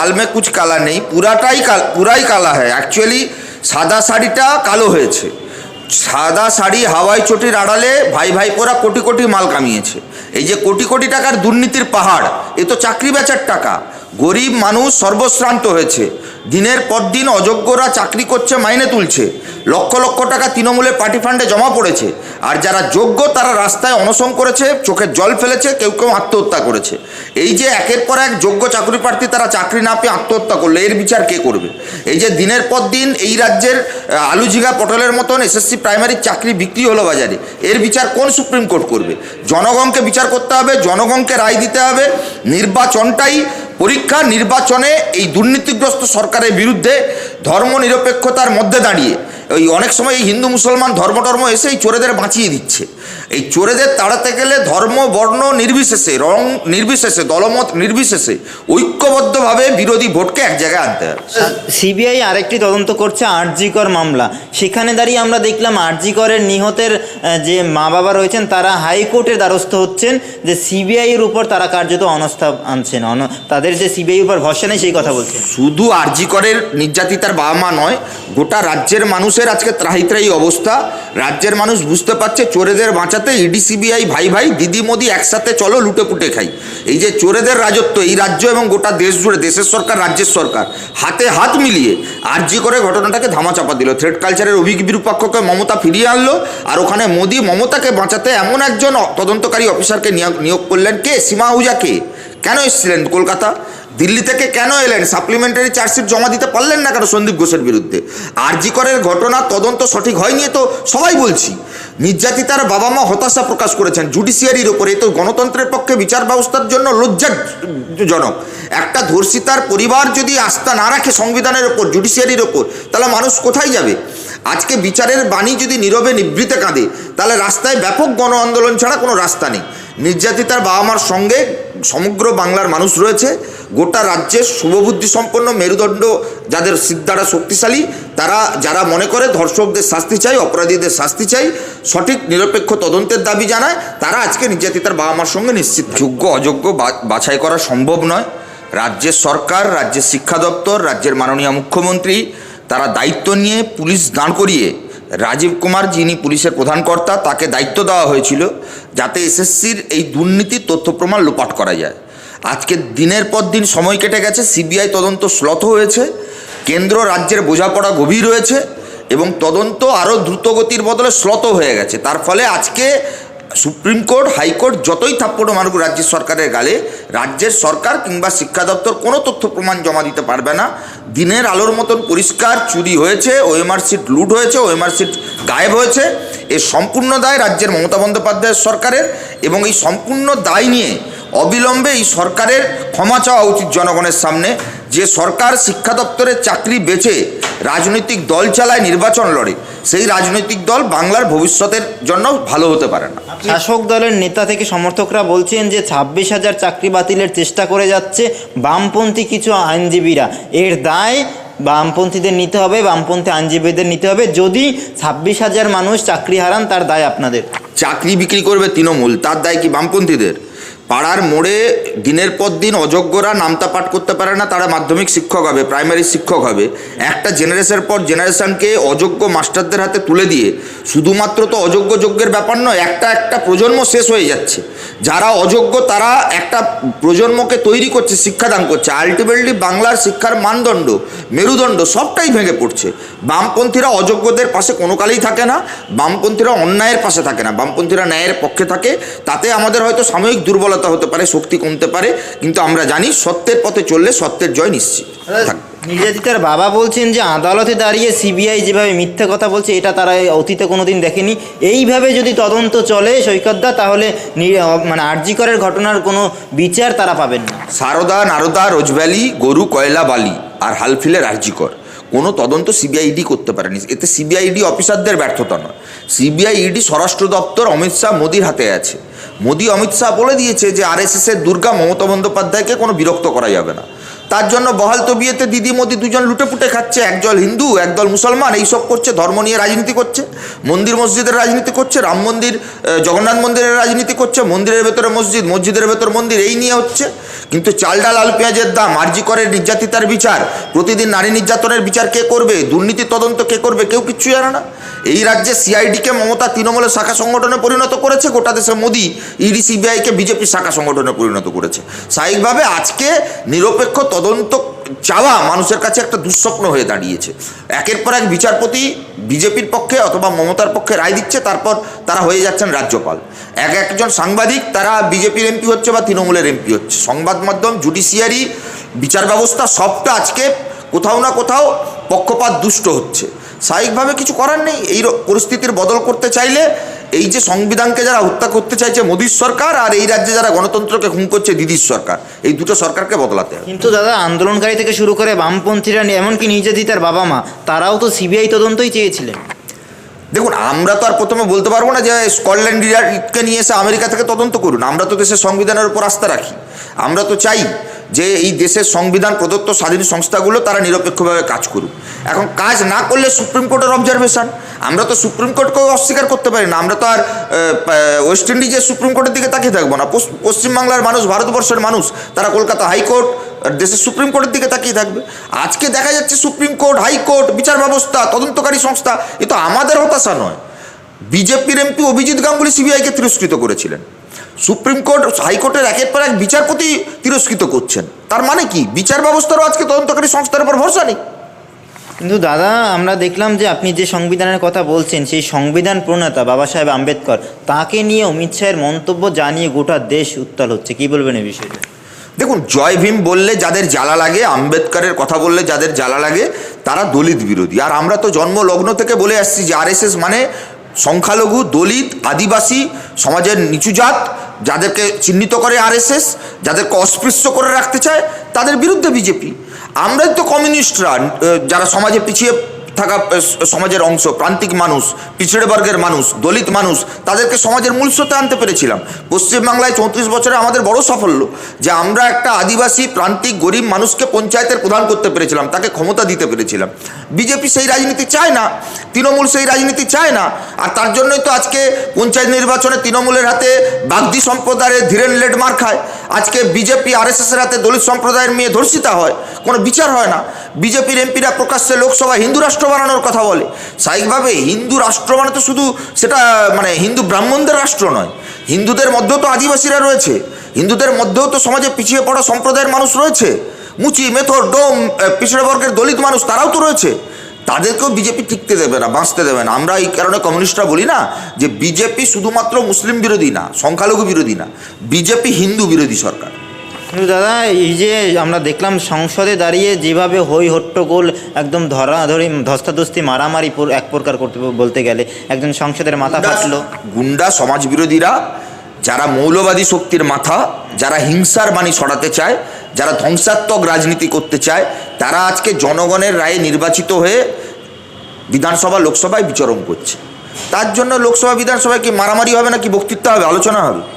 আলমে মে কুচ কালা নেই, পুরাটাই পুরাই কালা হয় অ্যাকচুয়ালি সাদা শাড়িটা কালো হয়েছে। সাদা শাড়ি হাওয়াই চটির আড়ালে ভাই ভাই ভাইপোরা কোটি কোটি মাল কামিয়েছে। এই যে কোটি কোটি টাকার দুর্নীতির পাহাড়, এ তো চাকরি বেচার টাকা। গরিব মানুষ সর্বশ্রান্ত হয়েছে। দিনের পর দিন অযোগ্যরা চাকরি করছে মাইনে তুলছে। লক্ষ লক্ষ টাকা তৃণমূলের পার্টি ফান্ডে জমা পড়েছে। আর যারা যোগ্য, তারা রাস্তায় অনশন করেছে, চোখের জল ফেলেছে, কেউ কেউ আত্মহত্যা করেছে। এই যে একের পর এক যোগ্য চাকরি প্রার্থী তারা চাকরি না পেয়ে আত্মহত্যা করল, এর বিচার কে করবে? এই যে দিনের পর দিন এই রাজ্যের আলু ঝিঙা পটলের মতন এসএসসি প্রাইমারির চাকরি বিক্রি হলো বাজারে। এর বিচার কোন সুপ্রিম কোর্ট করবে? জনগণকে বিচার করতে হবে, জনগণকে রায় দিতে হবে। নির্বাচনটাই পরীক্ষা, নির্বাচনে এই দুর্নীতিগ্রস্ত সরকারের বিরুদ্ধে ধর্ম নিরপেক্ষতার মধ্যে দাঁড়িয়ে। ওই অনেক সময় এই হিন্দু মুসলমান ধর্ম টর্ম এসে এই চোরেদের বাঁচিয়ে দিচ্ছে। এই চোরেদের তাড়াতে গেলে ধর্ম বর্ণ নির্বিশেষে রং নির্বিশেষে দলমত নির্বিশেষে ঐক্যবদ্ধভাবে বিরোধী ভোটকে এক জায়গায় আনতে হবে। সিবিআই আরেকটি তদন্ত করছে আরজিকর মামলা। সেখানে দাঁড়িয়ে আমরা দেখলাম আরজিকরের নিহতের যে মা বাবা রয়েছেন তারা হাইকোর্টের দ্বারস্থ হচ্ছেন যে সিবিআইয়ের উপর তারা কার্যত অনস্থা আনছেন। তাদের যে সিবিআই উপর ভরসা নেই সেই কথা বলছেন। শুধু আরজিকরের নির্যাতিতার বাবা মা নয় গোটা রাজ্যের মানুষের আজকে ত্রাহি ত্রাহি অবস্থা। রাজ্যের মানুষ বুঝতে পারছে চোরেদের বাঁচাতে ইডি সিবিআই ভাই ভাই, দিদি মোদি একসাথে চলো লুটে পুটে খাই। এই যে চোরেদের রাজত্ব, এই রাজ্য এবং গোটা দেশ জুড়ে, দেশের সরকার, রাজ্যের সরকার, হাতে হাত মিলিয়ে আরজি করে ঘটনাটাকে ধামাচাপা দিল। থ্রেড কালচারের অভিজ্ঞ বিরূপাক্ষকে মমতা ফিরিয়ে আনলো, আর ওখানে মোদি মমতাকে বাঁচাতে এমন একজন তদন্তকারী অফিসারকে নিয়োগ করলেন কে? সীমা আহুজা কে? কেন এসেছিলেন কলকাতা? দিল্লি থেকে কেন এলেন? সাপ্লিমেন্টারি চার্জশিট জমা দিতে পারলেন না কেন সন্দীপ ঘোষের বিরুদ্ধে? আরজিকরের ঘটনা তদন্ত সঠিক হয়নি তো সবাই বলছি। নির্যাতিতার বাবা মা হতাশা প্রকাশ করেছেন। জুডিশিয়ারির ওপরে তো গণতন্ত্রের পক্ষে বিচার ব্যবস্থার জন্য লজ্জাজনক। একটা ধর্ষিতার পরিবার যদি আস্থা না রাখে সংবিধানের ওপর জুডিশিয়ারির ওপর তাহলে মানুষ কোথায় যাবে? আজকে বিচারের বাণী যদি নীরবে নিবৃতে কাঁদে, তাহলে রাস্তায় ব্যাপক গণ আন্দোলন ছাড়া কোনো রাস্তা নেই। নির্যাতিতার বাবা মার সঙ্গে সমগ্র বাংলার মানুষ রয়েছে। গোটা রাজ্যের শুভবুদ্ধি সম্পন্ন মেরুদণ্ড যাদের সিদ্ধারা শক্তিশালী, তারা যারা মনে করে ধর্ষকদের শাস্তি চাই, অপরাধীদের শাস্তি চাই, সঠিক নিরপেক্ষ তদন্তের দাবি জানায়, তারা আজকে নির্যাতিতার বাবা মার সঙ্গে নিশ্চিত। যোগ্য, অযোগ্য বাছাই করা সম্ভব নয়। রাজ্যের সরকার, রাজ্যের শিক্ষা দপ্তর, রাজ্যের মাননীয় মুখ্যমন্ত্রী, তারা দায়িত্ব নিয়ে পুলিশ দাঁড় করিয়ে রাজীব কুমার যিনি পুলিশের প্রধান কর্তা, তাকে দায়িত্ব দেওয়া হয়েছিল যাতে এসএসসির এই দুর্নীতির তথ্য প্রমাণ লোপাট করা যায়। আজকে দিনের পর দিন সময় কেটে গেছে, সিবিআই তদন্ত শ্লথ হয়েছে, কেন্দ্র রাজ্যের বোঝাপড়া গভীর রয়েছে এবং তদন্ত আরও দ্রুতগতির বদলে শ্লত হয়ে গেছে। তার ফলে আজকে সুপ্রিম কোর্ট হাইকোর্ট যতই থাপ্পড় মারুক রাজ্য সরকারের গালে, রাজ্যের সরকার কিংবা শিক্ষা দপ্তর কোনো তথ্য প্রমাণ জমা দিতে পারবে না। দিনের আলোর মতন পরিষ্কার চুরি হয়েছে, ওএমআর সিট লুট হয়েছে, ওএমআর সিট গায়েব হয়েছে। এর সম্পূর্ণ দায় রাজ্যের মমতা বন্দ্যোপাধ্যায়ের সরকারের এবং এই সম্পূর্ণ দায় নিয়ে অবিলম্বে এই সরকারের ক্ষমা চাওয়া উচিত জনগণের সামনে। যে সরকার শিক্ষা দপ্তরের চাকরি বেচে রাজনৈতিক দল চালায় নির্বাচন লড়ে সেই রাজনৈতিক দল বাংলার ভবিষ্যতের জন্য ভালো হতে পারে না। শাসক দলের নেতা থেকে সমর্থকরা বলছেন যে ছাব্বিশ হাজার চাকরি বাতিলের চেষ্টা করে যাচ্ছে বামপন্থী কিছু আইনজীবীরা। এর দায় বামপন্থীদের নিতে হবে বামপন্থী আইনজীবীদের নিতে হবে। যদি ছাব্বিশ হাজার মানুষ চাকরি হারান তার দায় আপনাদের। চাকরি বিক্রি করবে তৃণমূল তার দায় কি বামপন্থীদের? পাড়ার মোড়ে দিনের পর দিন অযোগ্যরা নামতা পাঠ করতে পারে না, তারা মাধ্যমিক শিক্ষক হবে, প্রাইমারি শিক্ষক হবে। একটা জেনারেশনের পর জেনারেশনকে অযোগ্য মাস্টারদের হাতে তুলে দিয়ে শুধুমাত্র তো অযোগ্য যোগ্যের ব্যাপার নয়, একটা একটা প্রজন্ম শেষ হয়ে যাচ্ছে। যারা অযোগ্য তারা একটা প্রজন্মকে তৈরি করছে, শিক্ষাদান করছে। আলটিমেটলি বাংলার শিক্ষার মানদণ্ড, মেরুদণ্ড সবটাই ভেঙে পড়ছে। বামপন্থীরা অযোগ্যদের পাশে কোনো কালেই থাকে না, বামপন্থীরা অন্যায়ের পাশে থাকে না, বামপন্থীরা ন্যায়ের পক্ষে থাকে। তাতে আমাদের হয়তো সাময়িক দুর্বলতা হতে পারে শক্তি কমতে পারে কিন্তু আমরা জানি সত্যের পথে চললে সত্যের জয় নিশ্চিত। নির্যাতিতার বাবা বলছেন যে আদালতে দাঁড়িয়ে সিবিআই যেভাবে মিথ্যে কথা বলছে এটা তারা অতীতে কোনোদিন দেখেনি। এইভাবে যদি তদন্ত চলে সৈকতদা তাহলে মানে আরজিকরের ঘটনার কোনো বিচার তারা পাবেন না। সারদা নারদা রোজভ্যালি গরু কয়লা বালি আর হালফিলের আর্জিকর কোনো তদন্ত সিবিআইডি করতে পারেনি। এতে সিবিআইডি অফিসারদের ব্যর্থতা নয়। সিবিআইডি স্বরাষ্ট্র দপ্তর অমিত শাহ মোদির হাতে আছে। মোদি অমিত শাহ বলে দিয়েছে যে আর আরএসএসের দুর্গা মমতা বন্দ্যোপাধ্যায়কে কোনো বিরক্ত করা যাবে না। তার জন্য বহাল তবিয়েতে দিদি মোদি দুজন লুটেপুটে খাচ্ছে, একদল হিন্দু, একদল মুসলমান, এইসব করছে, ধর্ম নিয়ে রাজনীতি করছে। মন্দির মসজিদের রাজনীতি করছে, রাম মন্দির জগন্নাথ মন্দিরের রাজনীতি করছে, মন্দিরের ভেতরে মসজিদ, মসজিদের ভেতর মন্দির, এই নিয়ে হচ্ছে। কিন্তু চাল ডাল, আলু পেঁয়াজের দাম, আরজি করে নির্যাতিতার বিচার, প্রতিদিন নারী নির্যাতনের বিচার কে করবে দুর্নীতি তদন্ত কে করবে, কেউ কিচ্ছু জানে না। এই রাজ্যে সিআইডিকে মমতা তৃণমূলের শাখা সংগঠনে পরিণত করেছে, গোটা দেশে মোদি, ইডি সিবিআইকে বিজেপির শাখা সংগঠনে পরিণত করেছে। স্বাভাবিকভাবে আজকে নিরপেক্ষ তদন্ত চাওয়া মানুষের কাছে একটা দুঃস্বপ্ন হয়ে দাঁড়িয়েছে। একের পর এক বিচারপতি বিজেপির পক্ষে অথবা মমতার পক্ষে রায় দিচ্ছে, তারপর তারা হয়ে যাচ্ছেন রাজ্যপাল। এক একজন সাংবাদিক, তারা বিজেপির এমপি হচ্ছে বা তৃণমূলের এমপি হচ্ছে। সংবাদ মাধ্যম, জুডিশিয়ারি, বিচার ব্যবস্থা, সবটা আজকে কোথাও না কোথাও পক্ষপাত দুষ্ট হচ্ছে। স্বাভাবিকভাবে কিছু করার নেই। এই পরিস্থিতির বদল করতে চাইলে এই যে সংবিধানকে যারা হত্যা করতে চাইছে মোদীর সরকার আর এই রাজ্যে যারা গণতন্ত্রকে খুন করছে দিদির সরকার এই দুটো সরকারকে বদলাতে হবে। কিন্তু দাদা আন্দোলনকারী থেকে শুরু করে বামপন্থীরা এমনকি নির্যাতিতার বাবা মা তারাও তো সিবিআই তদন্তই চেয়েছিলেন। দেখুন আমরা তো আর প্রথমে বলতে পারব না যে স্কটল্যান্ড ইয়ার্ডকে নিয়ে এসে আমেরিকা থেকে তদন্ত করুন। আমরা তো দেশের সংবিধানের উপর আস্থা রাখি। আমরা তো চাই যে এই দেশের সংবিধান প্রদত্ত স্বাধীন সংস্থাগুলো তারা নিরপেক্ষভাবে কাজ করুক। এখন কাজ না করলে সুপ্রিম কোর্টের অবজারভেশন আমরা তো সুপ্রিম কোর্টকেও অস্বীকার করতে পারি না। আমরা তো আর ওয়েস্ট ইন্ডিজের সুপ্রিম কোর্টের দিকে তাকিয়ে থাকব না। পশ্চিমবাংলার মানুষ, ভারতবর্ষের মানুষ, তারা কলকাতা হাইকোর্ট দেশের সুপ্রিম কোর্টের দিকে তাকিয়ে থাকবে। আজকে দেখা যাচ্ছে সুপ্রিম কোর্ট হাইকোর্ট বিচার ব্যবস্থা, তদন্তকারী সংস্থা, এ তো আমাদের হতাশা নয়। বিজেপির এমপি অভিজিৎ গাঙ্গুলি সিবিআইকে তিরস্কৃত করেছিলেন। সুপ্রিম কোর্ট হাইকোর্টের একের পর এক বিচারপতি তিরস্কৃত করছেন। তার মানে কি? বিচার ব্যবস্থারও আজকে তদন্তকারী সংস্থার উপর ভরসা নেই। কিন্তু দাদা আমরা দেখলাম যে আপনি যে সংবিধানের কথা বলছেন সেই সংবিধান প্রণেতা বাবা সাহেব আম্বেদকর তাকে নিয়ে অমিত শাহের মন্তব্য জানিয়ে গোটা দেশ উত্তাল হচ্ছে। কি বলবেন এই বিষয়ে দেখুন জয় ভীম বললে যাদের জ্বালা লাগে আম্বেদকরের কথা বললে যাদের জ্বালা লাগে তারা দলিত বিরোধী। আর আমরা তো জন্ম লগ্ন থেকে বলে আসছি যে আরএসএস মানে সংখ্যালঘু দলিত আদিবাসী সমাজের নিচু জাত যাদেরকে চিহ্নিত করে আরএসএস, যাদেরকে অস্পৃশ্য করে রাখতে চায়, তাদের বিরুদ্ধে বিজেপি। আমরাই তো কমিউনিস্টরা, যারা সমাজে পিছিয়ে থাকা সমাজের অংশ, প্রান্তিক মানুষ, পিছড়ে বর্গের মানুষ, দলিত মানুষ, তাদেরকে সমাজের মূল স্রোতে আনতে পেরেছিলাম। পশ্চিমবাংলায় চৌত্রিশ বছরে আমাদের বড় সাফল্য যে আমরা একটা আদিবাসী, প্রান্তিক, গরিব মানুষকে পঞ্চায়েতের প্রধান করতে পেরেছিলাম, তাকে ক্ষমতা দিতে পেরেছিলাম। বিজেপি সেই রাজনীতি চায় না, তৃণমূল সেই রাজনীতি চায় না, আর তার জন্যই তো আজকে পঞ্চায়েত নির্বাচনে তৃণমূলের হাতে বাগদি সম্প্রদায়ের ধীরেন লেড মার খায়। আজকে বিজেপি আরএসএসের হাতে দলিত সম্প্রদায়ের মেয়ে ধর্ষিতা হয়, কোনো বিচার হয় না। বিজেপির এমপিরা প্রকাশ্যে লোকসভা হিন্দু রাষ্ট্র বানানোর কথা বলে। স্বাভাবিকভাবে হিন্দু রাষ্ট্র মানে তো শুধু সেটা মানে হিন্দু ব্রাহ্মণদের রাষ্ট্র নয়, হিন্দুদের মধ্যেও তো আদিবাসীরা রয়েছে, হিন্দুদের মধ্যেও তো সমাজে পিছিয়ে পড়া সম্প্রদায়ের মানুষ রয়েছে, মুচি, মেথর, ডোম পিছড়ে বর্গের দলিত মানুষ তারাও তো রয়েছে। তাদেরকেও বিজেপি টিকতে দেবে না, বাঁচতে দেবে না। আমরা এই কারণে কমিউনিস্টরা বলি না যে বিজেপি শুধুমাত্র মুসলিম বিরোধী না, সংখ্যালঘু বিরোধী না, বিজেপি হিন্দু বিরোধী সরকার। কিন্তু দাদা এই যে আমরা দেখলাম সংসদে দাঁড়িয়ে যেভাবে হই হট্টগোল একদম ধরাধরি ধস্তাধস্তি মারামারি এক প্রকার করতে বলতে গেলে একজন সংসদের মাথা ফাটলো। গুন্ডা সমাজ বিরোধীরা যারা মৌলবাদী শক্তির মাথা যারা হিংসার বাণী ছড়াতে চায় যারা ধ্বংসাত্মক রাজনীতি করতে চায় তারা আজকে জনগণের রায়ে নির্বাচিত হয়ে বিধানসভা লোকসভায় বিচরণ করছে। তার জন্য লোকসভা বিধানসভায় কি মারামারি হবে না কি বক্তৃতা হবে আলোচনা হবে?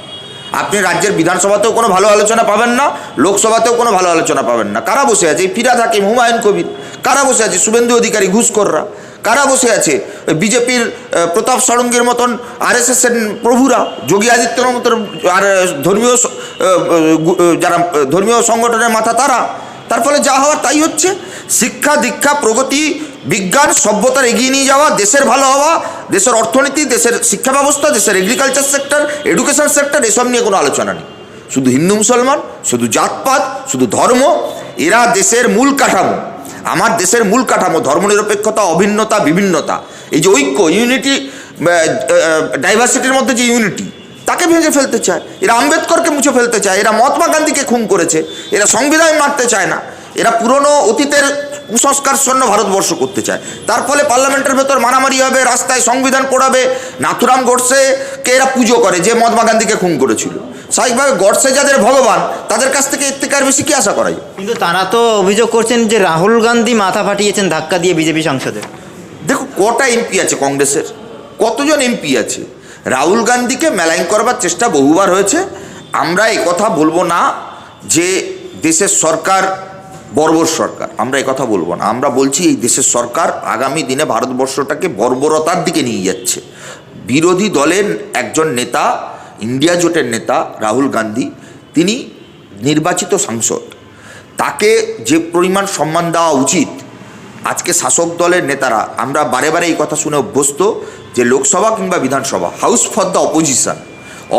আপনি রাজ্যের বিধানসভাতেও কোনো ভালো আলোচনা পাবেন না, লোকসভাতেও কোনো ভালো আলোচনা পাবেন না। কারা বসে আছে? এই ফিরাদ হাকিম, হুমায়ুন কবির। কারা বসে আছে? শুভেন্দু অধিকারী, ঘুষখোররা। কারা বসে আছে? বিজেপির প্রতাপ ষড়ঙ্গের মতন আরএসএস এর প্রভুরা, যোগী আদিত্যনাথ মতন আর ধর্মীয় যারা ধর্মীয় সংগঠনের মাথা তারা। তার ফলে যা হওয়ার তাই হচ্ছে। শিক্ষা, দীক্ষা, প্রগতি, বিজ্ঞান, সভ্যতার এগিয়ে নিয়ে যাওয়া, দেশের ভালো হওয়া, দেশের অর্থনীতি, দেশের শিক্ষা ব্যবস্থা দেশের এগ্রিকালচার সেক্টর এডুকেশন সেক্টর এসব নিয়ে কোনো আলোচনা নেই। শুধু হিন্দু মুসলমান, শুধু জাতপাত, শুধু ধর্ম, এরা দেশের মূল কাঠামো। আমার দেশের মূল কাঠামো, ধর্মনিরপেক্ষতা, অভিন্নতা, বিভিন্নতা। এই যে ঐক্য ইউনিটি ডাইভার্সিটির মধ্যে যে ইউনিটি তাকে ভেঙে ফেলতে চায়। এরা আম্বেদকরকে মুছে ফেলতে চায়। এরা মহাত্মা গান্ধীকে খুন করেছে। এরা সংবিধান মারতে চায় না। এরা পুরনো অতীতের কুসংস্কার শূন্য ভারতবর্ষ করতে চায়। তার ফলে পার্লামেন্টের ভেতর মারামারি হবে রাস্তায় সংবিধান পড়াবে নাথুরাম গডসেকে এরা পুজো করে যে মহাত্মা গান্ধীকে খুন করেছিল। স্বাভাবিকভাবে গডসে যাদের ভগবান তাদের কাছ থেকে এর থেকে আর বেশি কি আশা করা কিন্তু তারা তো অভিযোগ করছেন যে রাহুল গান্ধী মাথা ফাটিয়েছেন ধাক্কা দিয়ে বিজেপি সংসদে। দেখো কটা এমপি আছে কংগ্রেসের? কতজন এমপি আছে? রাহুল গান্ধীকে মেলাইন করবার চেষ্টা বহুবার হয়েছে। আমরা কথা বলব না যে দেশের সরকার বর্বর সরকার। আমরা কথা বলব না। আমরা বলছি এই দেশের সরকার আগামী দিনে ভারতবর্ষটাকে বর্বরতার দিকে নিয়ে যাচ্ছে। বিরোধী দলের একজন নেতা, ইন্ডিয়া জোটের নেতা রাহুল গান্ধী, তিনি নির্বাচিত সাংসদ। তাকে যে পরিমাণ সম্মান দেওয়া উচিত আজকে শাসক দলের নেতারা, আমরা বারে বারে এই কথা শুনে অভ্যস্ত যে লোকসভা কিংবা Vidhan Sabha house for the opposition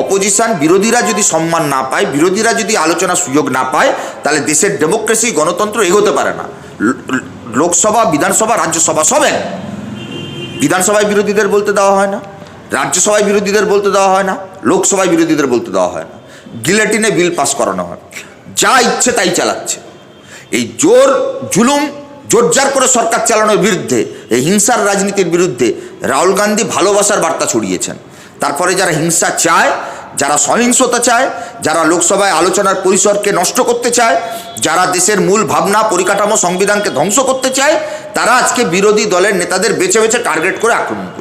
opposition বিরোধীরা যদি সম্মান না পায়, বিরোধীরা যদি আলোচনার সুযোগ না পায়, তাহলে দেশের ডেমোক্রেসি গণতন্ত্র এগোতে পারে না। লোকসভা, বিধানসভা, রাজ্যসভা সব এক। বিধানসভায় বিরোধীদের বলতে দেওয়া হয় না, রাজ্যসভায় বিরোধীদের বলতে দেওয়া হয় না, লোকসভায় বিরোধীদের বলতে দেওয়া হয় না। গিলেটিনে বিল পাস করানো হয়। যা ইচ্ছে তাই চালাচ্ছে। এই জোর, জুলুম জোরজার করে সরকার চালানোর বিরুদ্ধে, এই হিংসার রাজনীতির বিরুদ্ধে রাহুল গান্ধী ভালোবাসার বার্তা ছড়িয়েছেন। তারপরে যারা হিংসা চায়, যারা সহিংসতা চায়, যারা লোকসভায় আলোচনার পরিসরকে নষ্ট করতে চায়, যারা দেশের মূল ভাবনা, পরিকাঠামো, সংবিধানকে ধ্বংস করতে চায়, তারা আজকে বিরোধী দলের নেতাদের বেছে বেছে টার্গেট করে আক্রমণ করছে।